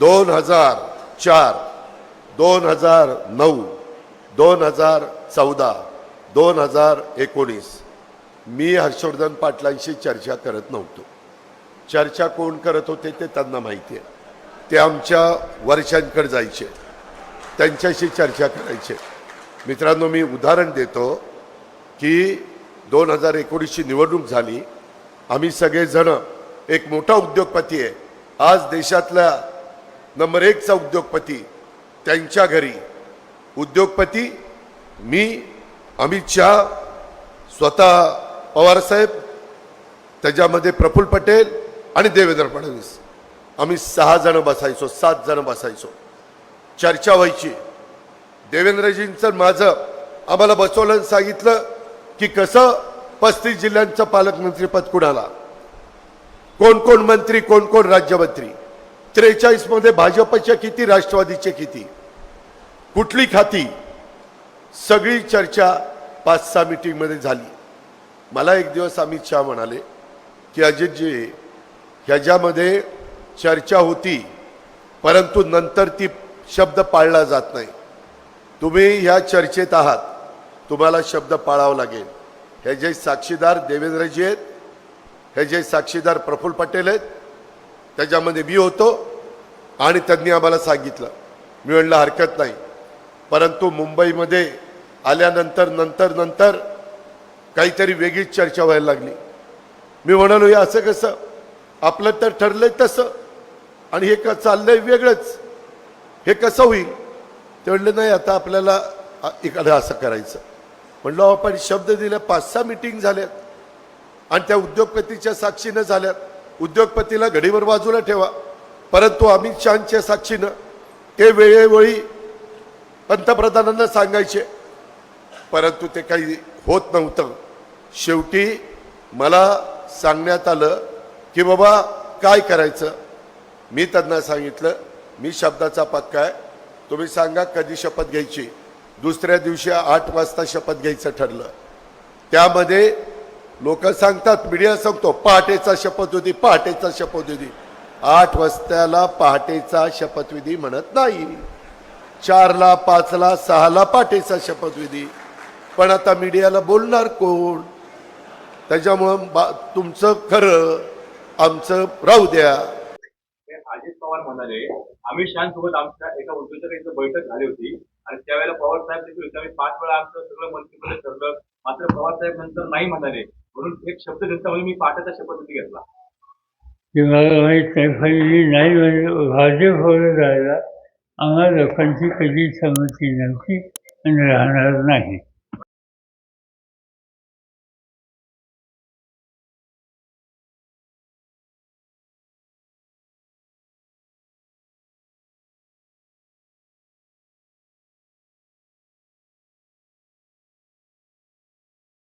दोन हजार चार दोन हजार नऊ दोन हजार चौदा दोन हजार एकोणीस. मी हर्षवर्धन पाटलांशी चर्चा करत नव्हतो. चर्चा कोण करत होते ते त्यांना माहिती आहे. ते आमच्या वर्षांकडे जायचे. त्यांच्याशी चर्चा करायचे. मित्रांनो मी उदाहरण देतो की दोन हजार एकोणीसची निवडणूक झाली. आम्ही सगळेजणं एक मोठा उद्योगपती आहे. आज देशातल्या नंबर एकचा उद्योगपती त्यांच्या घरी. उद्योगपती मी अमित शहा स्वतः पवारसाहेब त्याच्यामध्ये प्रफुल्ल पटेल आणि देवेंद्र फडणवीस. आम्ही सहा जणं बसायचो सात जण बसायचो. चर्चा व्हायची. देवेंद्रजींचं माझं आम्हाला बसवलं सांगितलं की कसं पस्तीस जिल्ह्यांचं पालकमंत्रीपद कुणाला? कोण कोण मंत्री कोण कोण राज्यमंत्री? त्रेचाळीसमध्ये भाजपच्या किती राष्ट्रवादीचे किती? कुठली खाती? सगळी चर्चा पाच सहा मिटिंगमध्ये झाली. मला एक दिवस अमित शहा म्हणाले की अजितजी ह्याच्यामध्ये चर्चा होती परंतु नंतर ती शब्द पाळला जात नाही. तुम्ही ह्या चर्चेत आहात. तुम्हाला शब्द पाळावा लागेल. हे जे साक्षीदार देवेंद्रजी आहेत हे जे साक्षीदार प्रफुल्ल पटेल आहेत त्याच्यामध्ये मी होतो आणि त्यांनी आम्हाला सांगितलं. मी म्हणलं हरकत नाही. परंतु मुंबईमध्ये आल्यानंतर नंतर नंतर काहीतरी वेगळीच चर्चा व्हायला लागली. मी म्हणालो हे असं कसं? आपलं तर ठरलंय तसं. आणि हे का चाललंय वेगळंच. हे कसं होईल? ते म्हणलं नाही आता आपल्याला एखादं इकडे असं करायचं. म्हणलं आपण शब्द दिले पाच सहा मिटिंग झाल्यात. आणि त्या उद्योगपतीच्या साक्षीनं झाल्यात. उद्योगपतीला घडीवर बाजूला ठेवा. परंतु अमित शहाच्या साक्षीनं ते वेळेवेळी पंतप्रधानांना सांगायचे. परंतु ते काही होत नव्हतं. शेवटी मला सांगण्यात आलं की बाबा काय करायचं? मी त्यांना सांगितलं मी शब्दाचा पक्का आहे. तुम्ही सांगा कधी शपथ घ्यायची? दुसऱ्या दिवशी आठ वाजता शपथ घ्यायचं ठरलं. त्यामध्ये लोक सांगतात मीडिया सांगतो पहाटेचा शपथविधी पहाटेचा शपथविधी. आठ वाजताला पहाटेचा शपथविधी म्हणत नाही. चारला पाचला सहाला पहाटेचा शपथविधी. पण आता मीडियाला बोलणार कोण? त्याच्यामुळं बा तुमचं खरं आमचं राहू द्या. हे अजित पवार म्हणाले अमित शहासोबत आमच्या एका उद्योजकांची बैठक झाली होती. आणि त्यावेळेला पवार साहेब देखील पाच वेळा आमचं सगळं मंत्रिपद ठरलं. मात्र पवार साहेब नंतर नाही म्हणाले. म्हणून एक शब्द घेतला म्हणजे मी पाठाचा शपथविधी घेतला. की मला माहीत नाही पहिली नाही म्हणजे भाजपवर जायला आम्हाला लोकांची कधी संमती नव्हती आणि राहणार नाही.